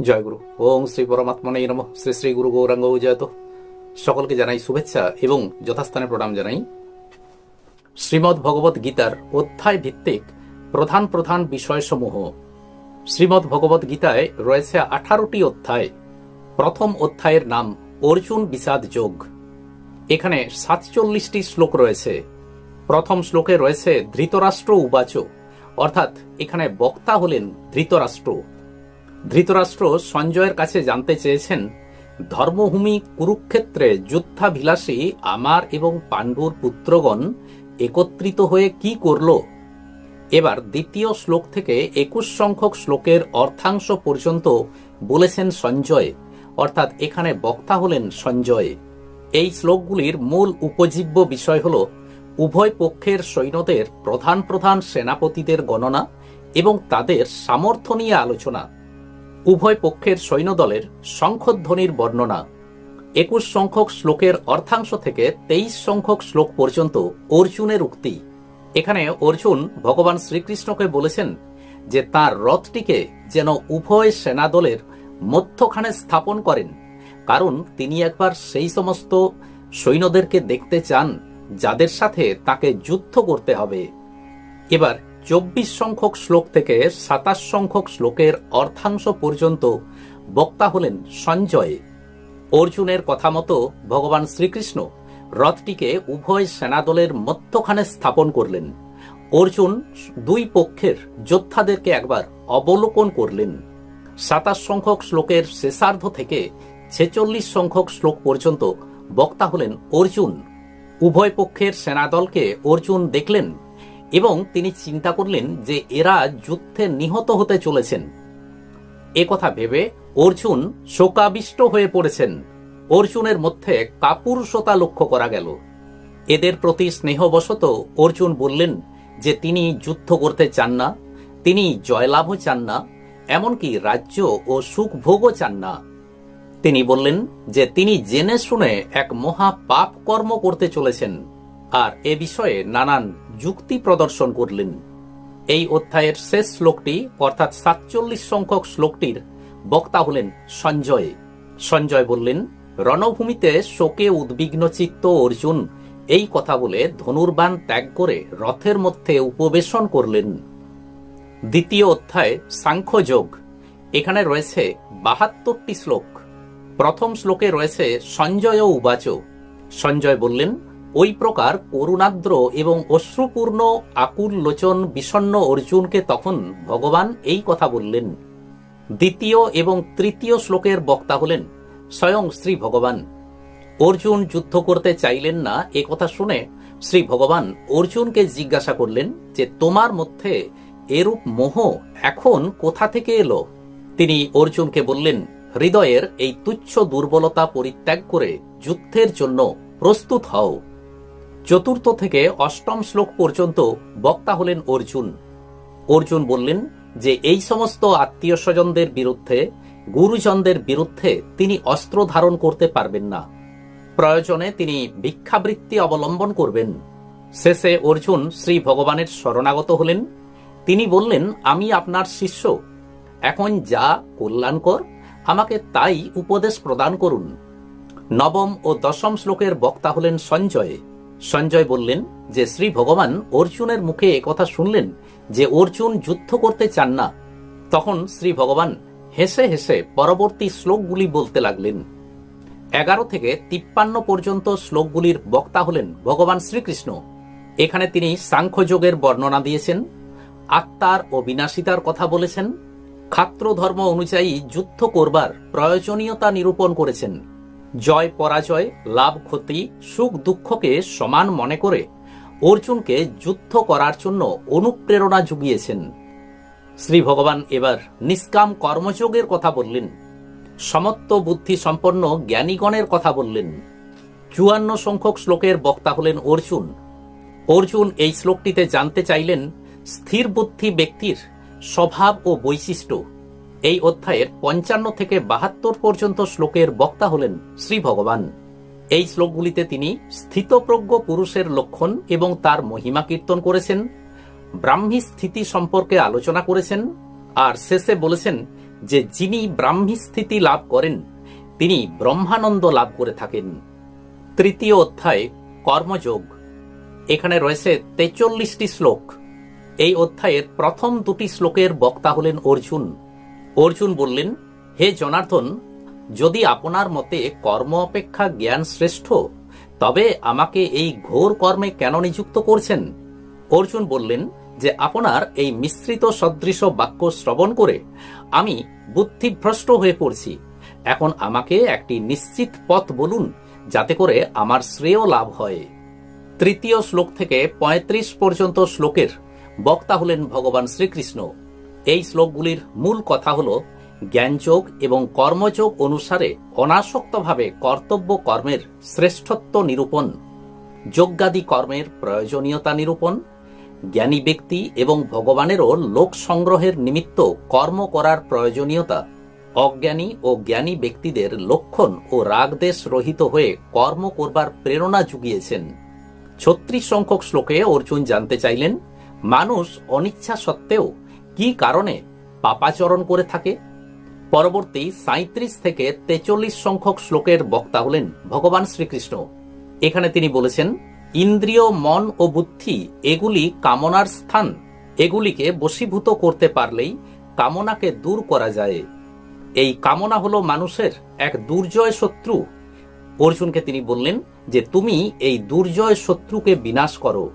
জয় গুরু। ওং শ্রী পরমাত্মনে নম। শ্রী শ্রী গুরু গৌরাঙ্গ জয়ত। সকলকে জানাই শুভেচ্ছা এবং যথাস্থানে প্রণাম জানাই। শ্রীমদ্ ভগবত গীতার অধ্যায় ভিত্তিক প্রধান প্রধান বিষয়সমূহ। শ্রীমদ্ ভগবত গীতায় রয়েছে আঠারোটি অধ্যায়। প্রথম অধ্যায়ের নাম অর্জুন বিষাদ যোগ। এখানে সাতচল্লিশটি শ্লোক রয়েছে। প্রথম শ্লোকে রয়েছে ধৃতরাষ্ট্র উবাচ। অর্থাৎ এখানে বক্তা হলেন ধৃতরাষ্ট্র। ধৃতরাষ্ট্র সঞ্জয়ের কাছে জানতে চেয়েছেন, ধর্মভূমি কুরুক্ষেত্রে যুদ্ধাভিলাষী আমার এবং পাণ্ডুর পুত্রগণ একত্রিত হয়ে কি করল? এবার দ্বিতীয় শ্লোক থেকে একুশ সংখ্যক শ্লোকের অর্থাংশ পর্যন্ত বলেছেন সঞ্জয়, অর্থাৎ এখানে বক্তা হলেন সঞ্জয়। এই শ্লোকগুলির মূল উপজীব্য বিষয় হল, উভয় পক্ষের সৈন্যদের প্রধান প্রধান সেনাপতিদের গণনা এবং তাদের সামর্থ্য নিয়ে আলোচনা। উভয় পক্ষের সৈন্যদলের শঙ্খধ্বনির বর্ণনা। একুশ সংখ্যক শ্লোকের অর্থাংশ থেকে তেইশ সংখ্যক শ্লোক পর্যন্ত অর্জুনের উক্তি। এখানে অর্জুন ভগবান শ্রীকৃষ্ণকে বলেছেন যে তার রথটিকে যেন উভয় সেনাদলের মধ্যখানে স্থাপন করেন, কারণ তিনি একবার সেই সমস্ত সৈন্যদেরকে দেখতে চান যাদের সাথে তাকে যুদ্ধ করতে হবে। এবার চব্বিশ সংখ্যক শ্লোক থেকে সাতাশ সংখ্যক শ্লোকের অর্থাংশ পর্যন্ত বক্তা হলেন সঞ্জয়। অর্জুনের কথা মতো ভগবান শ্রীকৃষ্ণ রথটিকে উভয় সেনাদলের মধ্যখানে স্থাপন করলেন। অর্জুন দুই পক্ষের যোদ্ধাদেরকে একবার অবলোকন করলেন। সাতাশ সংখ্যক শ্লোকের শেষার্ধ থেকে ছেচল্লিশ সংখ্যক শ্লোক পর্যন্ত বক্তা হলেন অর্জুন। উভয় পক্ষের সেনাদলকে অর্জুন দেখলেন। এবং তিনি চিন্তা করলেন যে এরা যুদ্ধে নিহত হতে চলেছেন। এ কথা ভেবে অর্জুন শোকাবিষ্ট হয়ে পড়েছেন। অর্জুনের মধ্যে কাপুরুষতা লক্ষ্য করা গেল। এদের প্রতি স্নেহবশত অর্জুন বললেন যে তিনি যুদ্ধ করতে চান না, তিনি জয়লাভও চান না, এমনকি রাজ্য ও সুখভোগও চান না। তিনি বললেন যে তিনি জেনে শুনে এক মহা পাপ কর্ম করতে চলেছেন। আর এ বিষয়ে নানান যুক্তি প্রদর্শন করলেন। এই অধ্যায়ের শেষ শ্লোকটি, অর্থাৎ সাতচল্লিশ সংখ্যক শ্লোকটির বক্তা হলেন সঞ্জয়। সঞ্জয় বললেন, রণভূমিতে শোকে উদ্বিগ্ন চিত্ত অর্জুন এই কথা বলে ধনুর্বাণ ত্যাগ করে রথের মধ্যে উপবেশন করলেন। দ্বিতীয় অধ্যায়, সাংখ্যযোগ। এখানে রয়েছে বাহাত্তরটি শ্লোক। প্রথম শ্লোকে রয়েছে সঞ্জয় উবাচ। সঞ্জয় বললেন ওই প্রকার করুণাদ্র এবং অশ্রুপূর্ণ আকুল লোচন বিষণ্ন অর্জুনকে তখন ভগবান এই কথা বললেন। দ্বিতীয় এবং তৃতীয় শ্লোকের বক্তা হলেন স্বয়ং শ্রী ভগবান। অর্জুন যুদ্ধ করতে চাইলেন না, এ কথা শুনে শ্রী ভগবান অর্জুনকে জিজ্ঞাসা করলেন যে, তোমার মধ্যে এরূপ মোহ এখন কোথা থেকে এলো? তিনি অর্জুনকে বললেন, হৃদয়ের এই তুচ্ছ দুর্বলতা পরিত্যাগ করে যুদ্ধের জন্য প্রস্তুত হও। চতুর্থ থেকে অষ্টম শ্লোক পর্যন্ত বক্তা হলেন অর্জুন। অর্জুন বললেন যে, এই সমস্ত আত্মীয় স্বজনদের বিরুদ্ধে, গুরুজনদের বিরুদ্ধে তিনি অস্ত্র ধারণ করতে পারবেন না। প্রয়োজনে তিনি ভিক্ষাবৃত্তি অবলম্বন করবেন। শেষে অর্জুন শ্রী ভগবানের শরণাগত হলেন। তিনি বললেন, আমি আপনার শিষ্য। এখন যা কল্যাণকর, আমাকে তাই উপদেশ প্রদান করুন। নবম ও দশম শ্লোকের বক্তা হলেন সঞ্জয়। সঞ্জয় বললেন যে, শ্রী ভগবান অর্জুনের মুখে একথা শুনলেন যে, অর্জুন যুদ্ধ করতে চান না। তখন শ্রী ভগবান হেসে হেসে পরবর্তী শ্লোকগুলি বলতে লাগলেন। এগারো থেকে তিপ্পান্ন পর্যন্ত শ্লোকগুলির বক্তা হলেন ভগবান শ্রীকৃষ্ণ। এখানে তিনি সাংখ্যযোগের বর্ণনা দিয়েছেন, আত্মার ও বিনাশিতার কথা বলেছেন খাত্র ধর্ম অনুযায়ী যুদ্ধ করবার প্রয়োজনীয়তা নিরূপণ করেছেন। জয় পরাজয়, লাভ ক্ষতি, সুখ দুঃখকে সমান মনে করে অর্জুনকে যুদ্ধ করার জন্য অনুপ্রেরণা জুগিয়েছেন। শ্রী ভগবান এবার নিষ্কাম কর্মযোগের কথা বললেন, সমত্ব বুদ্ধি সম্পন্ন জ্ঞানীগণের কথা বললেন। চুয়ান্ন সংখ্যক শ্লোকের বক্তা হলেন অর্জুন। অর্জুন এই শ্লোকটিতে জানতে চাইলেন, স্থির বুদ্ধি ব্যক্তির স্বভাব ও বৈশিষ্ট্য। এই অধ্যায়ের পঞ্চান্ন থেকে বাহাত্তর পর্যন্ত শ্লোকের বক্তা হলেন শ্রী ভগবান। এই শ্লোকগুলিতে তিনি স্থিতপ্রজ্ঞ পুরুষের লক্ষণ এবং তার মহিমা কীর্তন করেছেন, ব্রাহ্মী স্থিতি সম্পর্কে আলোচনা করেছেন, আর শেষে বলেছেন যে যিনি ব্রাহ্মী স্থিতি লাভ করেন, তিনি ব্রহ্মানন্দ লাভ করে থাকেন। তৃতীয় অধ্যায়, কর্মযোগ। এখানে রয়েছে তেচল্লিশটি শ্লোক। এই অধ্যায়ের প্রথম দুটি শ্লোকের বক্তা হলেন অর্জুন। অর্জুন বললেন, হে জনার্দন, যদি আপনার মতে কর্ম অপেক্ষা জ্ঞান শ্রেষ্ঠ, তবে আমাকে এই ঘোর কর্মে কেন নিযুক্ত করছেন? অর্জুন বললেন, যে আপনার এই মিশ্রিত সদৃশ বাক্য শ্রবণ করে আমি বুদ্ধিভ্রষ্ট হয়ে পড়ছি। এখন আমাকে একটি নিশ্চিত পথ বলুন, যাতে করে আমার শ্রেয় লাভ হয়। তৃতীয় শ্লোক থেকে ৩৫ পর্যন্ত শ্লোকের বক্তা হলেন ভগবান শ্রীকৃষ্ণ। এই শ্লোকগুলির মূল কথা হল জ্ঞানযোগ এবং কর্মযোগ অনুসারে অনাসক্তভাবে কর্তব্য কর্মের শ্রেষ্ঠত্ব নিরূপণ, যজ্ঞাদি কর্মের প্রয়োজনীয়তা নিরূপণ, জ্ঞানী ব্যক্তি এবং ভগবানেরও লোক সংগ্রহের নিমিত্ত কর্ম করার প্রয়োজনীয়তা, অজ্ঞানী ও জ্ঞানী ব্যক্তিদের লক্ষণ ও রাগদেশ রহিত হয়ে কর্ম করবার প্রেরণা জুগিয়েছেন। ছত্রিশ সংখ্যক শ্লোকে অর্জুন জানতে চাইলেন, মানুষ অনিচ্ছা সত্ত্বেও কি কারণে পাপাচরণ করে থাকে? পরবর্তী সাঁত্রিশ থেকে তেচল্লিশ সংখ্যক শ্লোকের বক্তা হলেন ভগবান শ্রীকৃষ্ণ। এখানে তিনি বলেছেন, ইন্দ্রিয়, মন ও বুদ্ধি এগুলি কামনার স্থান। এগুলিকে বশীভূত করতে পারলেই কামনাকে দূর করা যায়। এই কামনা হলো মানুষের এক দুর্জয় শত্রু। অর্জুনকে তিনি বললেন যে, তুমি এই দুর্জয় শত্রুকে বিনাশ করো।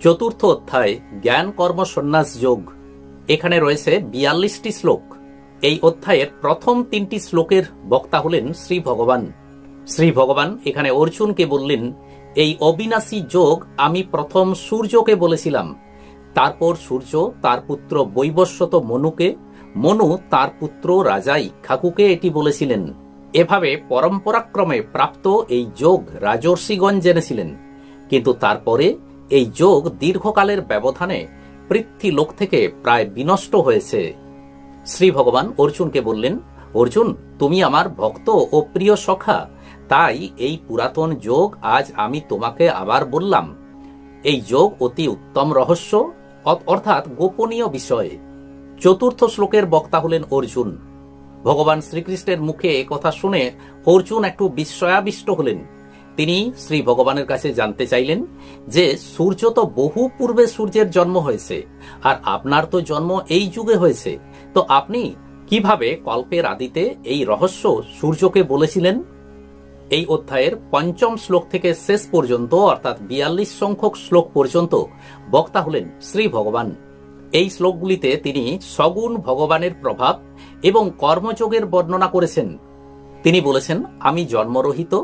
চতুর্থ অধ্যায় জ্ঞান কর্ম সন্ন্যাস যোগ। এখানে রয়েছে বিয়াল্লিশটি শ্লোক। এই অধ্যায়ের প্রথম তিনটি শ্লোকের বক্তা হলেন শ্রী ভগবান। শ্রী ভগবান এখানে অর্জুনকে বললেন, এই অবিনাশী যোগ আমি প্রথম সূর্যকে বলেছিলাম। তারপর সূর্য তার পুত্র বৈবস্বত মনুকে, মনু তার পুত্র রাজা ইক্ষাকুকে এটি বলেছিলেন। এভাবে পরম্পরাক্রমে প্রাপ্ত এই যোগ রাজর্ষিগণ জেনেছিলেন। কিন্তু তারপরে এই যোগ দীর্ঘকালের ব্যবধানে পৃথ্বী লোক থেকে প্রায় বিনষ্ট হয়েছে। শ্রী ভগবান অর্জুনকে বললেন, অর্জুন, তুমি আমার ভক্ত ও প্রিয় সখা। তাই এই পুরাতন যোগ আজ আমি তোমাকে আবার বললাম। এই যোগ অতি উত্তম রহস্য অর্থাৎ গোপনীয় বিষয়। চতুর্থ শ্লোকের বক্তা হলেন অর্জুন। ভগবান শ্রীকৃষ্ণের মুখে কথা শুনে অর্জুন একটু বিস্ময়াবিষ্ট হলেন। তিনি শ্রী ভগবানের কাছে জানতে চাইলেন যে সূর্য তো বহু পূর্বে সূর্যের জন্ম হয়েছে, আর আপনার তো জন্ম এই যুগে হয়েছে। তো আপনি কীভাবে কল্পের আদিতে এই রহস্য সূর্যকে বলেছিলেন? এই অধ্যায়ের পঞ্চম শ্লোক থেকে শেষ পর্যন্ত, অর্থাৎ বিয়াল্লিশ সংখ্যক শ্লোক পর্যন্ত, বক্তা হলেন শ্রী ভগবান। এই শ্লোকগুলিতে তিনি সগুণ ভগবানের প্রভাব এবং কর্মযোগের বর্ণনা করেছেন। তিনি বলেছেন, আমি জন্মরহিত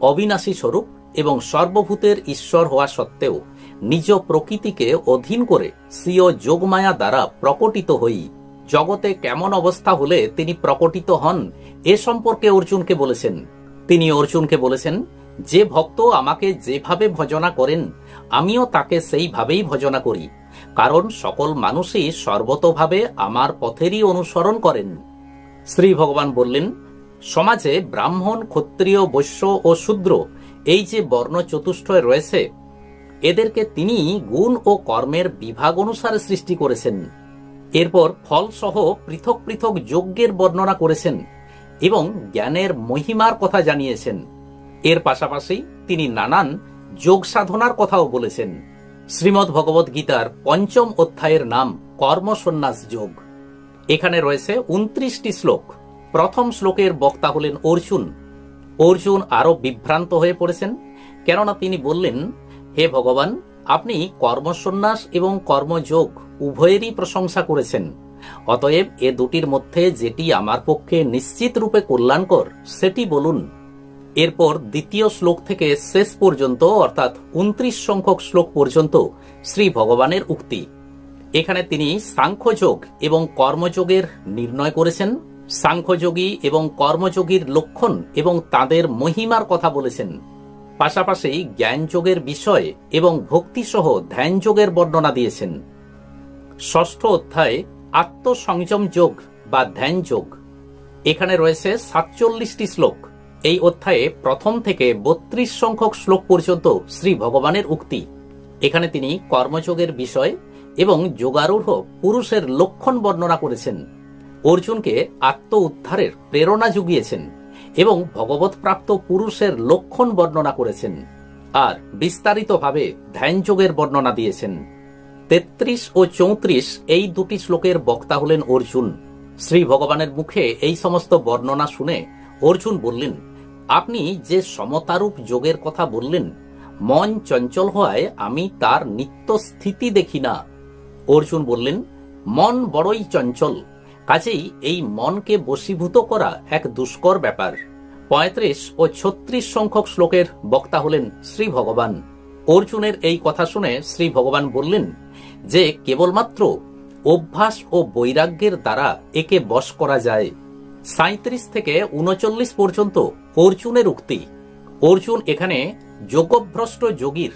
অবিনাশী স্বরূপ এবং সর্বভূতের ঈশ্বর হওয়া সত্ত্বেও নিজ প্রকৃতিকে অধীন করে স্বীয় যোগমায়া দ্বারা প্রকটিত হই। জগতে কেমন অবস্থা হলে তিনি প্রকটিত হন, এ সম্পর্কে অর্জুনকে বলেছেন। তিনি অর্জুনকে বলেছেন, যে ভক্ত আমাকে যেভাবে ভজনা করেন, আমিও তাকে সেইভাবেই ভজনা করি। কারণ সকল মানুষই সর্বতভাবে আমার পথেরই অনুসরণ করেন। শ্রী ভগবান বললেন সমাজে ব্রাহ্মণ, ক্ষত্রিয়, বৈশ্য ও শূদ্র এই যে বর্ণ চতুষ্টয় রয়েছে, এদেরকে তিনি গুণ ও কর্মের বিভাগ অনুসারে সৃষ্টি করেছেন। এরপর ফলসহ পৃথক পৃথক যজ্ঞের বর্ণনা করেছেন এবং জ্ঞানের মহিমার কথা জানিয়েছেন। এর পাশাপাশি তিনি নানান যোগ সাধনার কথাও বলেছেন। শ্রীমদ্ ভগবত গীতার পঞ্চম অধ্যায়ের নাম কর্মসন্ন্যাস যোগ। এখানে রয়েছে উনত্রিশটি শ্লোক। প্রথম শ্লোকের বক্তা হলেন অর্জুন। অর্জুন আরও বিভ্রান্ত হয়ে পড়েছেন, কেননা তিনি বললেন, হে ভগবান, আপনি কর্মসন্ন্যাস এবং কর্মযোগ উভয়েরই প্রশংসা করেছেন। অতএব এ দুটির মধ্যে যেটি আমার পক্ষে নিশ্চিত রূপে কল্যাণকর, সেটি বলুন। এরপর দ্বিতীয় শ্লোক থেকে শেষ পর্যন্ত, অর্থাৎ উনত্রিশ সংখ্যক শ্লোক পর্যন্ত, শ্রী ভগবানের উক্তি। এখানে তিনি সাংখ্যযোগ এবং কর্মযোগের নির্ণয় করেছেন। সাংখ্যযোগী এবং কর্মযোগীর লক্ষণ এবং তাদের মহিমার কথা বলেছেন। পাশাপাশি জ্ঞানযোগের বিষয় এবং ভক্তিসহ ধ্যানযোগের বর্ণনা দিয়েছেন। ষষ্ঠ অধ্যায়, আত্মসংযম যোগ বা ধ্যান যোগ এখানে রয়েছে সাতচল্লিশটি শ্লোক। এই অধ্যায়ে প্রথম থেকে বত্রিশ সংখ্যক শ্লোক পর্যন্ত শ্রী ভগবানের উক্তি। এখানে তিনি কর্মযোগের বিষয় এবং যোগারূঢ় পুরুষের লক্ষণ বর্ণনা করেছেন। অর্জুনকে আত্ম উদ্ধারের প্রেরণা জুগিয়েছেন এবং ভগবৎপ্রাপ্ত পুরুষের লক্ষণ বর্ণনা করেছেন আর বিস্তারিতভাবে ধ্যানযোগের বর্ণনা দিয়েছেন। তেত্রিশ ও চৌত্রিশ এই দুটি শ্লোকের বক্তা হলেন অর্জুন। শ্রী ভগবানের মুখে এই সমস্ত বর্ণনা শুনে অর্জুন বললেন, আপনি যে সমতারূপ যোগের কথা বললেন, মন চঞ্চল হওয়ায় আমি তার নিত্য স্থিতি দেখি না। অর্জুন বললেন, মন বড়ই চঞ্চল কাজেই এই মনকে বশীভূত করা এক দুষ্কর ব্যাপার। পঁয়ত্রিশ ও ছত্রিশ সংখ্যক শ্লোকের বক্তা হলেন শ্রী ভগবান। অর্জুনের এই কথা শুনে শ্রী ভগবান বললেন, যে কেবলমাত্র অভ্যাস ও বৈরাগ্যের দ্বারা একে বশ করা যায়। সাঁত্রিশ থেকে উনচল্লিশ পর্যন্ত অর্জুনের উক্তি। অর্জুন এখানে যোগভ্রষ্ট যোগীর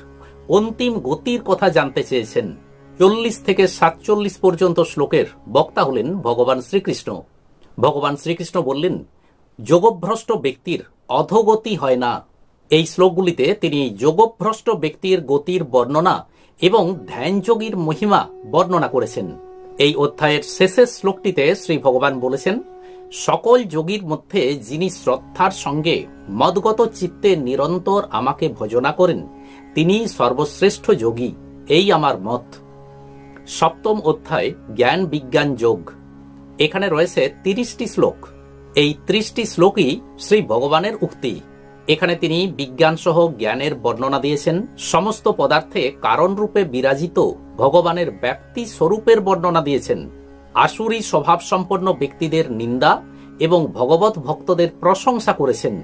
অন্তিম গতির কথা জানতে চেয়েছেন। চল্লিশ থেকে সাতচল্লিশ পর্যন্ত শ্লোকের বক্তা হলেন ভগবান শ্রীকৃষ্ণ। ভগবান শ্রীকৃষ্ণ বললেন, যোগভ্রষ্ট ব্যক্তির অধগতি হয় না। এই শ্লোকগুলিতে তিনি যোগভ্রষ্ট ব্যক্তির গতির বর্ণনা এবং ধ্যানযোগীর মহিমা বর্ণনা করেছেন। এই অধ্যায়ের শেষের শ্লোকটিতে শ্রী ভগবান বলেছেন, সকল যোগীর মধ্যে যিনি শ্রদ্ধার সঙ্গে মদগত চিত্তে নিরন্তর আমাকে ভজনা করেন, তিনি সর্বশ্রেষ্ঠ যোগী। এই আমার মত। সপ্তম অধ্যায়, জ্ঞান, বিজ্ঞান, যোগ। এখানে রয়েছে তিরিশটি শ্লোক। এই ত্রিশটি শ্লোকই শ্রী ভগবানের উক্তি। এখানে তিনি বিজ্ঞান সহ জ্ঞানের বর্ণনা দিয়েছেন। সমস্ত পদার্থে কারণ রূপে বিরাজিত ভগবানের ব্যক্তি স্বরূপের বর্ণনা দিয়েছেন। আসুরি স্বভাব সম্পন্ন ব্যক্তিদের নিন্দা এবং ভগবত ভক্তদের প্রশংসা করেছেন।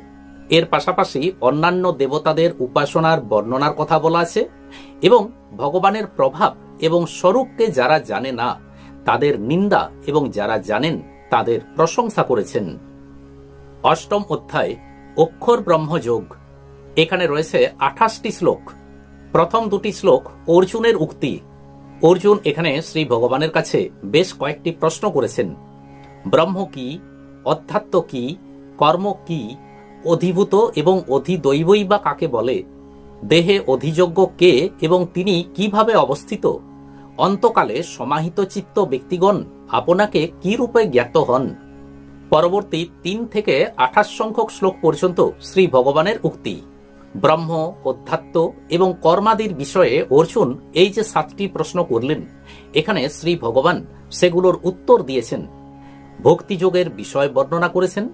এর পাশাপাশি অন্যান্য দেবতাদের উপাসনার বর্ণনার কথা বলা আছে এবং ভগবানের প্রভাব এবং স্বরূপকে যারা জানে না, তাদের নিন্দা এবং যারা জানেন, তাদের প্রশংসা করেছেন। অষ্টম অধ্যায়, অক্ষর ব্রহ্মযোগ। এখানে রয়েছে আঠাশটি শ্লোক। প্রথম দুটি শ্লোক অর্জুনের উক্তি। অর্জুন এখানে শ্রী ভগবানের কাছে বেশ কয়েকটি প্রশ্ন করেছেন। ব্রহ্ম কি, অধ্যাত্ম কি, কর্ম কি, অধিভূত এবং অধিদৈবই বা কাকে বলে? দেহে অধিযোগ্য কে এবং তিনি কীভাবে অবস্থিত? অন্তকালে সমাহিত চিত্ত ব্যক্তিগণ আপনাকে কি রূপে জ্ঞাত হন? পরবর্তী তিন থেকে আঠাশ সংখ্যক শ্লোক পর্যন্ত শ্রী ভগবানের উক্তি। ব্রহ্ম, অধ্যাত্ম এবং কর্মাদির বিষয়ে অর্জুন এই যে সাতটি প্রশ্ন করলেন, এখানে শ্রী ভগবান সেগুলোর উত্তর দিয়েছেন। ভক্তিযোগের বিষয় বর্ণনা করেছেন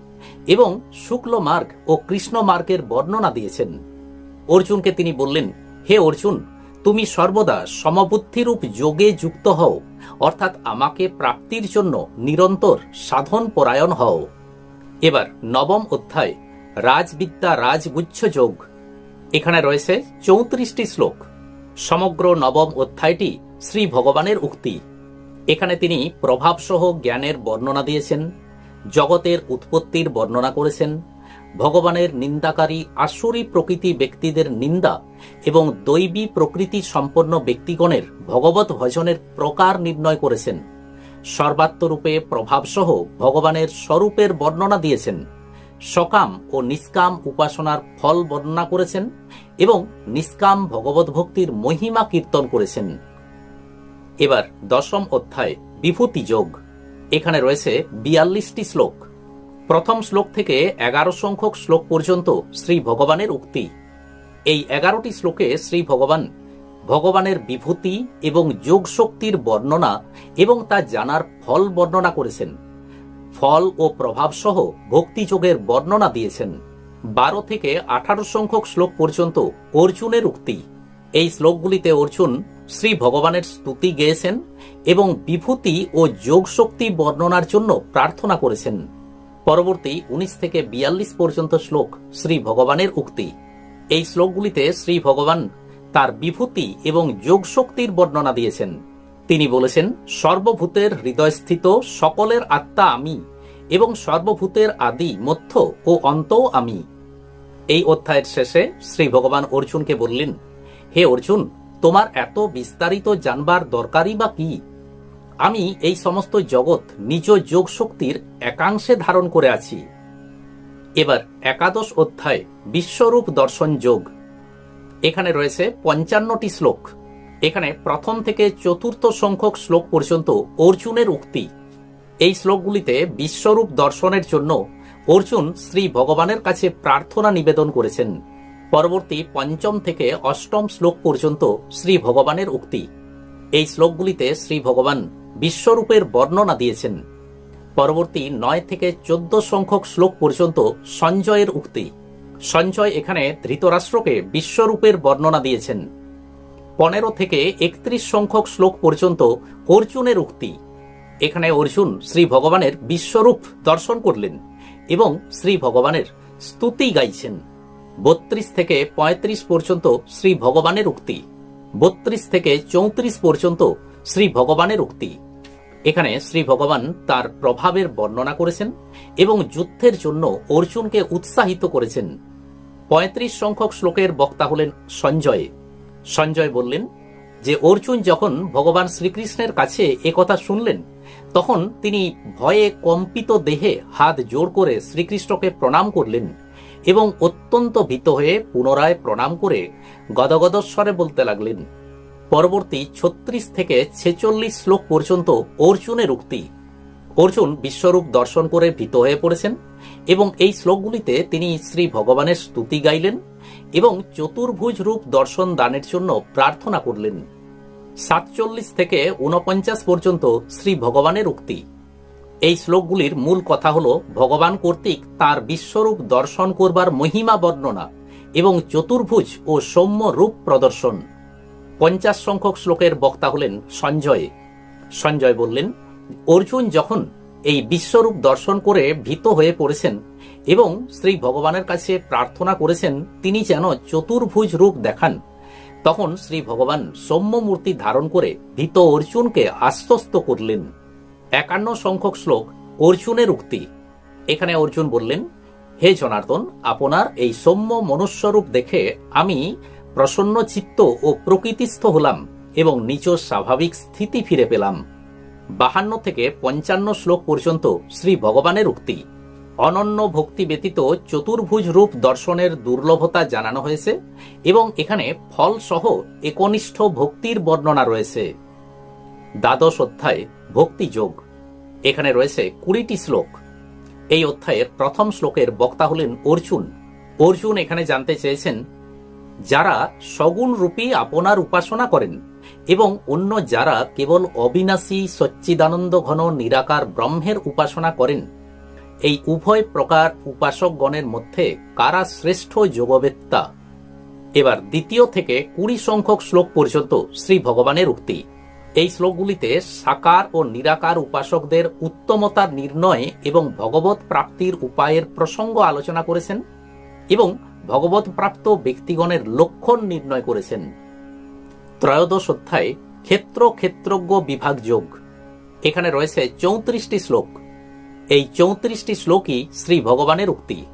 এবং শুক্ল মার্গ ও কৃষ্ণ মার্গের বর্ণনা দিয়েছেন। অর্জুনকে তিনি বললেন, হে অর্জুন, তুমি সর্বদা সমবুদ্ধিরূপ যোগে যুক্ত হও, অর্থাৎ আমাকে প্রাপ্তির জন্য নিরন্তর সাধন পরায়ণ হও। এবার নবম অধ্যায়, রাজবিদ্যা রাজগুচ্ছ যোগ। এখানে রয়েছে চৌত্রিশটি শ্লোক। সমগ্র নবম অধ্যায়টি শ্রী ভগবানের উক্তি। এখানে তিনি প্রভাবসহ জ্ঞানের বর্ণনা দিয়েছেন, জগতের উৎপত্তির বর্ণনা করেছেন ভগবানের নিন্দাকারী আসুরি প্রকৃতি ব্যক্তিদের নিন্দা এবং দৈবী প্রকৃতি সম্পন্ন ব্যক্তিগণের ভগবত ভজনের প্রকার নির্ণয় করেছেন। সর্বাত্মরূপে প্রভাবসহ ভগবানের স্বরূপের বর্ণনা দিয়েছেন। সকাম ও নিষ্কাম উপাসনার ফল বর্ণনা করেছেন এবং নিষ্কাম ভগবত ভক্তির মহিমা কীর্তন করেছেন। এবার দশম অধ্যায় বিভূতি যোগ। এখানে রয়েছে বিয়াল্লিশটি শ্লোক। প্রথম শ্লোক থেকে এগারো সংখ্যক শ্লোক পর্যন্ত শ্রী ভগবানের উক্তি। এই এগারোটি শ্লোকে শ্রী ভগবান ভগবানের বিভূতি এবং যোগ শক্তির বর্ণনা এবং তা জানার ফল বর্ণনা করেছেন। ফল ও প্রভাব সহ ভক্তিযোগের বর্ণনা দিয়েছেন। বারো থেকে আঠারো সংখ্যক শ্লোক পর্যন্ত অর্জুনের উক্তি। এই শ্লোকগুলিতে অর্জুন শ্রী ভগবানের স্তুতি গেয়েছেন এবং বিভূতি ও যোগ শক্তি বর্ণনার জন্য প্রার্থনা করেছেন। পরবর্তী উনিশ থেকে বিয়াল্লিশ পর্যন্ত শ্লোক শ্রী ভগবানের উক্তি। এই শ্লোকগুলিতে শ্রী ভগবান তার বিভূতি এবং যোগ শক্তির বর্ণনা দিয়েছেন। তিনি বলেছেন, সর্বভূতের হৃদয়স্থিত সকলের আত্মা আমি এবং সর্বভূতের আদি মধ্য ও অন্ত আমি। এই অধ্যায়ের শেষে শ্রী ভগবান অর্জুনকে বললেন, হে অর্জুন, তোমার এত বিস্তারিত জানবার দরকারই বা কি? আমি এই সমস্ত জগৎ নিজ যোগ শক্তির একাংশে ধারণ করে আছি। এবার একাদশ অধ্যায়, বিশ্বরূপ দর্শন যোগ। এখানে রয়েছে পঞ্চান্নটি শ্লোক। এখানে প্রথম থেকে চতুর্থ সংখ্যক শ্লোক পর্যন্ত অর্জুনের উক্তি। এই শ্লোকগুলিতে বিশ্বরূপ দর্শনের জন্য অর্জুন শ্রী ভগবানের কাছে প্রার্থনা নিবেদন করেছেন। পরবর্তী পঞ্চম থেকে অষ্টম শ্লোক পর্যন্ত শ্রী ভগবানের উক্তি। এই শ্লোকগুলিতে শ্রী ভগবান বিশ্বরূপের বর্ণনা দিয়েছেন। পরবর্তী নয় থেকে চোদ্দ সংখ্যক শ্লোক পর্যন্ত সঞ্জয়ের উক্তি। সঞ্জয় এখানে ধৃতরাষ্ট্রকে বিশ্বরূপের বর্ণনা দিয়েছেন। পনেরো থেকে একত্রিশ সংখ্যক শ্লোক পর্যন্ত অর্জুনের উক্তি। এখানে অর্জুন শ্রী ভগবানের বিশ্বরূপ দর্শন করলেন এবং শ্রী ভগবানের স্তুতি গাইছেন। বত্রিশ থেকে ৩৫ পর্যন্ত শ্রী ভগবানের উক্তি। বত্রিশ থেকে চৌত্রিশ পর্যন্ত শ্রী ভগবানের উক্তি। এখানে শ্রী ভগবান তার প্রভাবের বর্ণনা করেছেন এবং যুদ্ধের জন্য অর্জুনকে উৎসাহিত করেছেন। পঁয়ত্রিশ সংখ্যক শ্লোকের বক্তা হলেন সঞ্জয়। সঞ্জয় বললেন যে, অর্জুন যখন ভগবান শ্রীকৃষ্ণের কাছে একথা শুনলেন, তখন তিনি ভয়ে কম্পিত দেহে হাত জোর করে শ্রীকৃষ্ণকে প্রণাম করলেন। এবং অত্যন্ত ভীত হয়ে পুনরায় প্রণাম করে গদগদস্বরে বলতে লাগলেন, পরবর্তী ছত্রিশ থেকে ছেচল্লিশ শ্লোক পর্যন্ত অর্জুনের উক্তি। অর্জুন বিশ্বরূপ দর্শন করে ভীত হয়ে পড়েছেন এবং এই শ্লোকগুলিতে তিনি শ্রী ভগবানের স্তুতি গাইলেন এবং চতুর্ভুজ রূপ দর্শন দানের জন্য প্রার্থনা করলেন। সাতচল্লিশ থেকে ঊনপঞ্চাশ পর্যন্ত শ্রী ভগবানের উক্তি। এই শ্লোকগুলির মূল কথা হল, ভগবান কর্তৃক তার বিশ্বরূপ দর্শন করবার মহিমা বর্ণনা এবং চতুর্ভুজ ও সৌম্য রূপ প্রদর্শন। পঞ্চাশ সংখ্যক শ্লোকের বক্তা হলেন সঞ্জয়। সঞ্জয় বললেন, অর্জুন যখন এই বিশ্বরূপ দর্শন করে ভীত হয়ে পড়েছেন এবং শ্রী ভগবানের কাছে প্রার্থনা করেছেন, তিনি যেন চতুর্ভুজ রূপ দেখান, তখন শ্রী ভগবান সৌম্য মূর্তি ধারণ করে ভীত অর্জুনকে আশ্বস্ত করলেন। একান্ন সংখ্যক শ্লোক অর্জুনের উক্তি। এখানে অর্জুন বললেন, হে জনার্দন, আপনার এই সৌম্য মনুষ্যরূপ দেখে আমি প্রসন্ন চিত্ত ও প্রকৃতিস্থ হলাম এবং নিজ স্বাভাবিক স্থিতি ফিরে পেলাম। বাহান্ন থেকে পঞ্চান্ন শ্লোক পর্যন্ত শ্রী ভগবানের উক্তি। অনন্য ভক্তি ব্যতীত চতুর্ভুজ রূপ দর্শনের দুর্লভতা জানানো হয়েছে এবং এখানে ফলসহ একনিষ্ঠ ভক্তির বর্ণনা রয়েছে। দ্বাদশ অধ্যায়, ভক্তি যোগ। এখানে রয়েছে কুড়িটি শ্লোক। এই অধ্যায়ের প্রথম শ্লোকের বক্তা হলেন অর্জুন। অর্জুন এখানে জানতে চেয়েছেন, যারা সগুণ রূপী আপনার উপাসনা করেন এবং অন্য যারা কেবল অবিনাশী সচ্চিদানন্দ ঘন নিরাকার ব্রহ্মের উপাসনা করেন, এই উভয় প্রকার উপাসকগণের মধ্যে কারা শ্রেষ্ঠ যোগবেত্তা? এবার দ্বিতীয় থেকে কুড়ি সংখ্যক শ্লোক পর্যন্ত শ্রী ভগবানের উক্তি। এই শ্লোকগুলিতে সাকার ও নিরাকার উপাসকদের উত্তমতার নির্ণয় এবং ভগবত প্রাপ্তির উপায়ের প্রসঙ্গ আলোচনা করেছেন এবং ভগবত প্রাপ্ত ব্যক্তিগণের লক্ষণ নির্ণয় করেছেন। ত্রয়োদশ অধ্যায়, ক্ষেত্র ক্ষেত্রজ্ঞ বিভাগ যোগ। এখানে রয়েছে চৌত্রিশটি শ্লোক। এই চৌত্রিশটি শ্লোকই শ্রী ভগবানের উক্তি।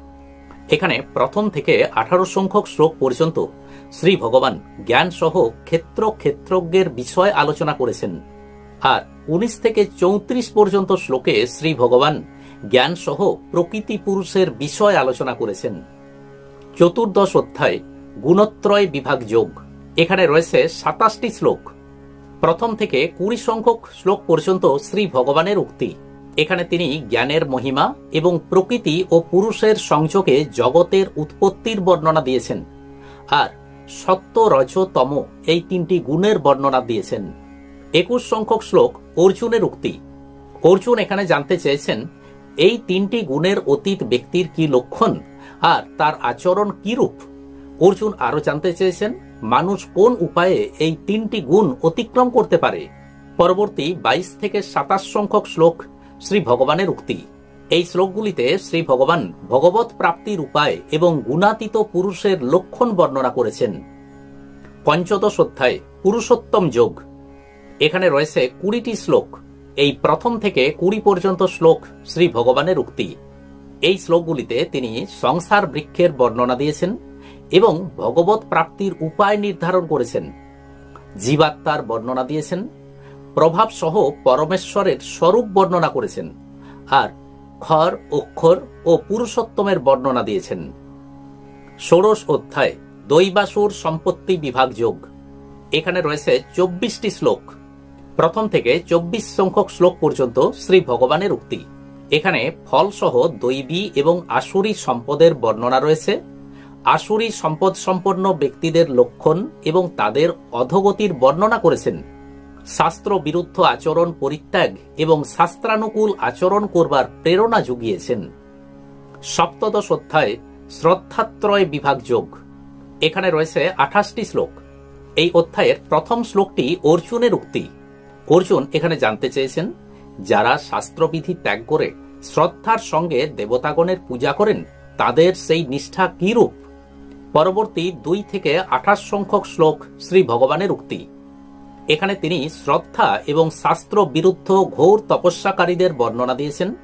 এখানে প্রথম থেকে আঠারো সংখ্যক শ্লোক পর্যন্ত শ্রী ভগবান জ্ঞান সহ ক্ষেত্র ক্ষেত্রজ্ঞের বিষয় আলোচনা করেছেন। আর উনিশ থেকে চৌত্রিশ পর্যন্ত শ্লোকে শ্রী ভগবান জ্ঞান সহ প্রকৃতি পুরুষের বিষয় আলোচনা করেছেন। চতুর্দশ অধ্যায়, গুণত্রয় বিভাগ যোগ। এখানে রয়েছে সাতাশটি শ্লোক। প্রথম থেকে কুড়ি সংখ্যক শ্লোক পর্যন্ত শ্রী ভগবানের উক্তি। এখানে তিনি জ্ঞানের মহিমা এবং প্রকৃতি ও পুরুষের সংযোগে জগতের উৎপত্তির বর্ণনা দিয়েছেন। আর সত্য রজ তম এই তিনটি গুণের বর্ণনা দিয়েছেন। একুশ সংখ্যক শ্লোক অর্জুনের উক্তি। অর্জুন এখানে জানতে চেয়েছেন, এই তিনটি গুণের অতীত ব্যক্তির কি লক্ষণ আর তার আচরণ কিরূপ অর্জুন আরও জানতে চেয়েছেন, মানুষ কোন উপায়ে এই তিনটি গুণ অতিক্রম করতে পারে? পরবর্তী বাইশ থেকে সাতাশ সংখ্যক শ্লোক শ্রী ভগবানের উক্তি। এই শ্লোকগুলিতে শ্রী ভগবান ভগবত প্রাপ্তির উপায় এবং গুণাতীত পুরুষের লক্ষণ বর্ণনা করেছেন। পঞ্চদশ অধ্যায়, পুরুষোত্তম যোগ। এখানে রয়েছে কুড়িটি শ্লোক। এই প্রথম থেকে কুড়ি পর্যন্ত শ্লোক শ্রী ভগবানের উক্তি। এই শ্লোকগুলিতে তিনি সংসার বৃক্ষের বর্ণনা দিয়েছেন এবং ভগবত প্রাপ্তির উপায় নির্ধারণ করেছেন। জীবাত্মার বর্ণনা দিয়েছেন। প্রভাব সহ পরমেশ্বরের স্বরূপ বর্ণনা করেছেন। আর খর, অক্ষর ও পুরুষোত্তমের বর্ণনা দিয়েছেন। ষোড়শ অধ্যায়, দৈবাসুর সম্পত্তি বিভাগ যোগ। এখানে রয়েছে চব্বিশটি শ্লোক। প্রথম থেকে চব্বিশ সংখ্যক শ্লোক পর্যন্ত শ্রী ভগবানের উক্তি। এখানে ফলসহ দৈবী এবং আসুরি সম্পদের বর্ণনা রয়েছে। আসুরি সম্পদ সম্পন্ন ব্যক্তিদের লক্ষণ এবং তাদের অধগতির বর্ণনা করেছেন। শাস্ত্র বিরুদ্ধ আচরণ পরিত্যাগ এবং শাস্ত্রানুকূল আচরণ করবার প্রেরণা জুগিয়েছেন। সপ্তদশ অধ্যায়, শ্রদ্ধাত্রয় বিভাগ যোগ। এখানে রয়েছে আঠাশটি শ্লোক। এই অধ্যায়ের প্রথম শ্লোকটি অর্জুনের উক্তি। অর্জুন এখানে জানতে চেয়েছেন, যারা শাস্ত্রবিধি ত্যাগ করে শ্রদ্ধার সঙ্গে দেবতাগণের পূজা করেন, তাদের সেই নিষ্ঠা কিরূপ পরবর্তী দুই থেকে আঠাশ সংখ্যক শ্লোক শ্রী ভগবানের উক্তি। এখানে তিনি শ্রদ্ধা এবং শাস্ত্র বিরুদ্ধ ঘোর তপস্যাকারীদের বর্ণনা দিয়েছেন।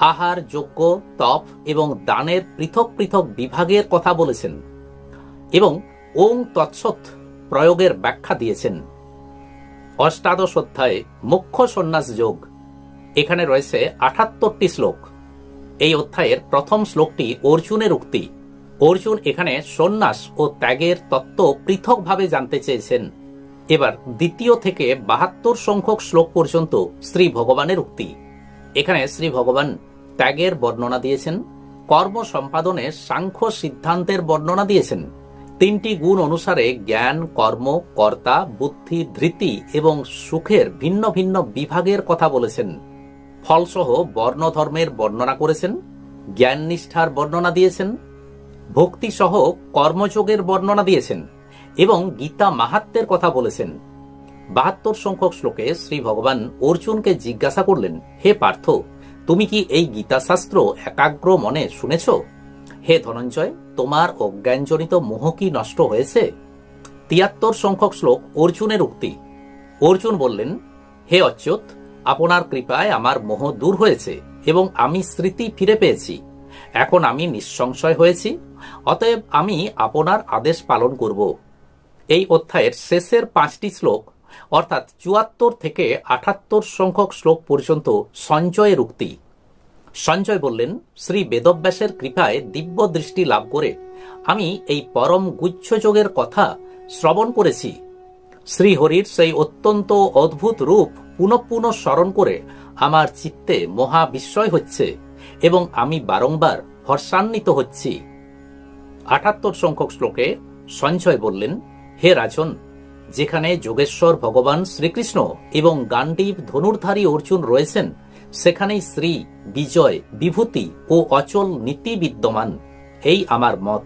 আহার যোগ্য তপ এবং দানের পৃথক পৃথক বিভাগের কথা বলেছেন এবং ওং তৎসৎ প্রয়োগের ব্যাখ্যা দিয়েছেন। অষ্টাদশ অধ্যায়ে মুখ্য সন্ন্যাস যোগ। এখানে রয়েছে আঠাত্তরটি শ্লোক। এই অধ্যায়ের প্রথম শ্লোকটি অর্জুনের উক্তি। অর্জুন এখানে সন্ন্যাস ও ত্যাগের তত্ত্ব পৃথকভাবে জানতে চেয়েছেন। এবার দ্বিতীয় থেকে বাহাত্তর সংখ্যক শ্লোক পর্যন্ত শ্রী ভগবানের উক্তি। এখানে শ্রী ভগবান ত্যাগের বর্ণনা দিয়েছেন, কর্ম সম্পাদনে সাংখ্য সিদ্ধান্তের বর্ণনা দিয়েছেন। তিনটি গুণ অনুসারে জ্ঞান, কর্ম, কর্তা, বুদ্ধি, ধৃতি এবং সুখের ভিন্ন ভিন্ন বিভাগের কথা বলেছেন। ফলসহ বর্ণধর্মের বর্ণনা করেছেন জ্ঞান নিষ্ঠার বর্ণনা দিয়েছেন, ভক্তিসহ কর্মযোগের বর্ণনা দিয়েছেন। এবং গীতা মাহাত্মের কথা বলেছেন। বাহাত্তর সংখ্যক শ্লোকে শ্রী ভগবান অর্জুনকে জিজ্ঞাসা করলেন, হে পার্থ, তুমি কি এই গীতাশাস্ত্র একাগ্র মনে শুনেছ? হে ধনঞ্জয়, তোমার অজ্ঞানজনিত মোহ কি নষ্ট হয়েছে? তিয়াত্তর সংখ্যক শ্লোক অর্জুনের উক্তি। অর্জুন বললেন, হে অচ্যুত, আপনার কৃপায় আমার মোহ দূর হয়েছে এবং আমি স্মৃতি ফিরে পেয়েছি। এখন আমি নিঃসংশয় হয়েছি, অতএব আমি আপনার আদেশ পালন করব। এই অধ্যায়ের শেষের পাঁচটি শ্লোক, অর্থাৎ চুয়াত্তর থেকে আঠাত্তর সংখ্যক শ্লোক পর্যন্ত সঞ্জয়ের উক্তি সঞ্জয় বললেন, শ্রী বেদব্যাসের কৃপায় দিব্য দৃষ্টি লাভ করে আমি এই পরম গুচ্ছযোগের কথা শ্রবণ করেছি। শ্রীহরির সেই অত্যন্ত অদ্ভুত রূপ পুনঃ পুনঃ স্মরণ করে আমার চিত্তে মহা বিস্ময় হচ্ছে এবং আমি বারংবার হর্ষান্বিত হচ্ছি। আটাত্তর সংখ্যক শ্লোকে সঞ্জয় বললেন হে রাজন, যেখানে যোগেশ্বর ভগবান শ্রীকৃষ্ণ এবং গান্ডীব ধনুর্ধারী অর্জুন রয়েছেন, সেখানেই শ্রী, বিজয়, বিভূতি ও অচল নীতি বিদ্যমান। এই আমার মত।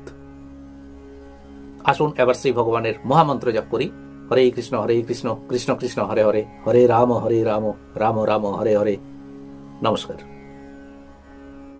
আসুন এবার শ্রী ভগবানের মহামন্ত্র জপ করি। হরে কৃষ্ণ হরে কৃষ্ণ কৃষ্ণ কৃষ্ণ, হরে হরে হরে রাম হরে রাম রাম রাম, হরে হরে। নমস্কার।